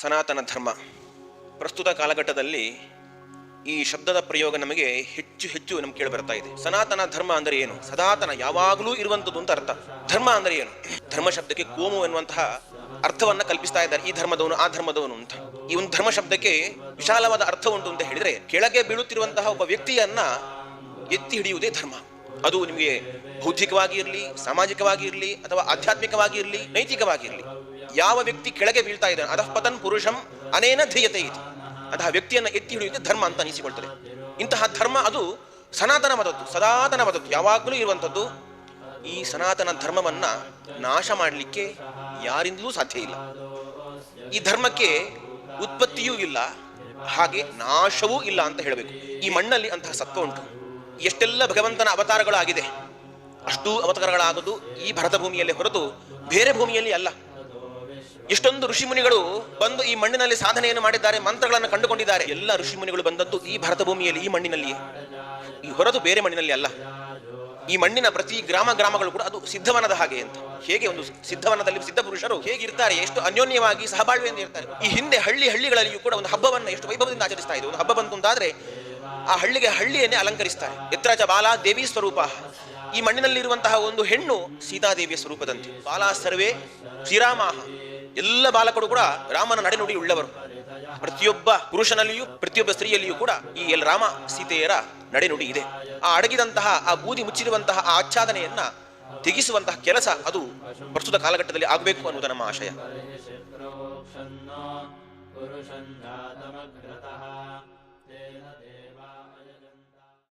ಸನಾತನ ಧರ್ಮ. ಪ್ರಸ್ತುತ ಕಾಲಘಟ್ಟದಲ್ಲಿ ಈ ಶಬ್ದದ ಪ್ರಯೋಗ ನಮಗೆ ಹೆಚ್ಚು ಹೆಚ್ಚು ನಮ್ಗೆ ಕೇಳಿ ಬರ್ತಾ ಇದೆ. ಸನಾತನ ಧರ್ಮ ಅಂದರೆ ಏನು? ಸನಾತನ ಯಾವಾಗಲೂ ಇರುವಂಥದ್ದು ಅಂತ ಅರ್ಥ. ಧರ್ಮ ಅಂದರೆ ಏನು? ಧರ್ಮ ಶಬ್ದಕ್ಕೆ ಕೋಮು ಎನ್ನುವಂತಹ ಅರ್ಥವನ್ನ ಕಲ್ಪಿಸ್ತಾ ಇದ್ದಾರೆ. ಈ ಧರ್ಮದವನು, ಆ ಧರ್ಮದವನು ಅಂತ. ಈ ಒಂದು ಧರ್ಮ ಶಬ್ದಕ್ಕೆ ವಿಶಾಲವಾದ ಅರ್ಥ ಉಂಟು ಅಂತ ಹೇಳಿದ್ರೆ, ಕೆಳಗೆ ಬೀಳುತ್ತಿರುವಂತಹ ಒಬ್ಬ ವ್ಯಕ್ತಿಯನ್ನ ಎತ್ತಿ ಹಿಡಿಯುವುದೇ ಧರ್ಮ. ಅದು ನಿಮಗೆ ಬೌದ್ಧಿಕವಾಗಿ ಇರಲಿ, ಸಾಮಾಜಿಕವಾಗಿ ಇರಲಿ, ಅಥವಾ ಆಧ್ಯಾತ್ಮಿಕವಾಗಿ ಇರಲಿ, ನೈತಿಕವಾಗಿ ಇರಲಿ. ಯಾವ ವ್ಯಕ್ತಿ ಕೆಳಗೆ ಬೀಳ್ತಾ ಇದ್ದಾನೆ, ಅಧಃ ಪತನ್ ಪುರುಷಂ ಅನೇನ ಧೀಯತೆ ಇದೆ ಅಂತಹ ವ್ಯಕ್ತಿಯನ್ನು ಎತ್ತಿ ಹಿಡಿಯುವುದು ಧರ್ಮ ಅಂತ ಅನಿಸಿಕೊಳ್ತದೆ. ಇಂತಹ ಧರ್ಮ ಅದು ಸನಾತನವಾದದ್ದು ಸನಾತನವಾದದ್ದು ಯಾವಾಗಲೂ ಇರುವಂಥದ್ದು. ಈ ಸನಾತನ ಧರ್ಮವನ್ನ ನಾಶ ಮಾಡಲಿಕ್ಕೆ ಯಾರಿಂದಲೂ ಸಾಧ್ಯ ಇಲ್ಲ. ಈ ಧರ್ಮಕ್ಕೆ ಉತ್ಪತ್ತಿಯೂ ಇಲ್ಲ, ಹಾಗೆ ನಾಶವೂ ಇಲ್ಲ ಅಂತ ಹೇಳಬೇಕು. ಈ ಮಣ್ಣಲ್ಲಿ ಅಂತಹ ಸತ್ವ ಉಂಟು. ಎಷ್ಟೆಲ್ಲ ಭಗವಂತನ ಅವತಾರಗಳಾಗಿದೆ. ಅಷ್ಟೂ ಅವತಾರಗಳಾಗದು ಈ ಭರತ ಭೂಮಿಯಲ್ಲಿ ಹೊರತು ಬೇರೆ ಭೂಮಿಯಲ್ಲಿ ಅಲ್ಲ. ಎಷ್ಟೊಂದು ಋಷಿಮುನಿಗಳು ಬಂದು ಈ ಮಣ್ಣಿನಲ್ಲಿ ಸಾಧನೆಯನ್ನು ಮಾಡಿದ್ದಾರೆ, ಮಂತ್ರಗಳನ್ನು ಕಂಡುಕೊಂಡಿದ್ದಾರೆ. ಎಲ್ಲ ಋಷಿಮುನಿಗಳು ಬಂದದ್ದು ಈ ಭರತ ಭೂಮಿಯಲ್ಲಿ, ಈ ಮಣ್ಣಿನಲ್ಲಿಯೇ. ಈ ಹೊರತು ಬೇರೆ ಮಣ್ಣಿನಲ್ಲಿ ಅಲ್ಲ. ಈ ಮಣ್ಣಿನ ಪ್ರತಿ ಗ್ರಾಮ ಗ್ರಾಮಗಳು ಕೂಡ ಅದು ಸಿದ್ಧವನದ ಹಾಗೆ ಅಂತ. ಹೇಗೆ ಒಂದು ಸಿದ್ಧವನದಲ್ಲಿ ಸಿದ್ಧ ಪುರುಷರು ಹೇಗಿರ್ತಾರೆ, ಎಷ್ಟು ಅನ್ಯೋನ್ಯವಾಗಿ ಸಹಬಾಳ್ವೆಯಿಂದ ಇರ್ತಾರೆ ಈ ಹಿಂದೆ ಹಳ್ಳಿ ಹಳ್ಳಿಗಳಲ್ಲಿಯೂ ಕೂಡ ಒಂದು ಹಬ್ಬವನ್ನು ಎಷ್ಟು ವೈಭವದಿಂದ ಆಚರಿಸ್ತಾ ಇದೆ. ಒಂದು ಹಬ್ಬ ಬಂತು ಅಂತಾದ್ರೆ ಆ ಹಳ್ಳಿಗೆ ಹಳ್ಳಿಯನ್ನೇ ಅಲಂಕರಿಸ್ತಾರೆ. ಎತ್ರಾಜ ಬಾಲ ದೇವಿ ಸ್ವರೂಪ. ಈ ಮಣ್ಣಿನಲ್ಲಿರುವಂತಹ ಒಂದು ಹೆಣ್ಣು ಸೀತಾದೇವಿಯ ಸ್ವರೂಪದಂತೆ. ಬಾಲ ಸರ್ವೇ ಶ್ರೀರಾಮಾಹ ಎಲ್ಲ ಬಾಲಕರು ಕೂಡ ರಾಮನ ನಡೆನುಡಿ ಉಳ್ಳವರು. ಪ್ರತಿಯೊಬ್ಬ ಪುರುಷನಲ್ಲಿಯೂ, ಪ್ರತಿಯೊಬ್ಬ ಸ್ತ್ರೀಯಲ್ಲಿಯೂ ಕೂಡ ಈ ಎಲ್ ರಾಮ ಸೀತೆಯರ ನಡೆನುಡಿ ಇದೆ. ಆ ಅಡಗಿದಂತಹ, ಆ ಬೂದಿ ಮುಚ್ಚಿರುವಂತಹ, ಆ ಆಚ್ಛಾದನೆಯನ್ನ ತೆಗೆಸುವಂತಹ ಕೆಲಸ ಅದು ಪ್ರಸ್ತುತ ಕಾಲಘಟ್ಟದಲ್ಲಿ ಆಗಬೇಕು ಅನ್ನುವುದು ನಮ್ಮ ಆಶಯ.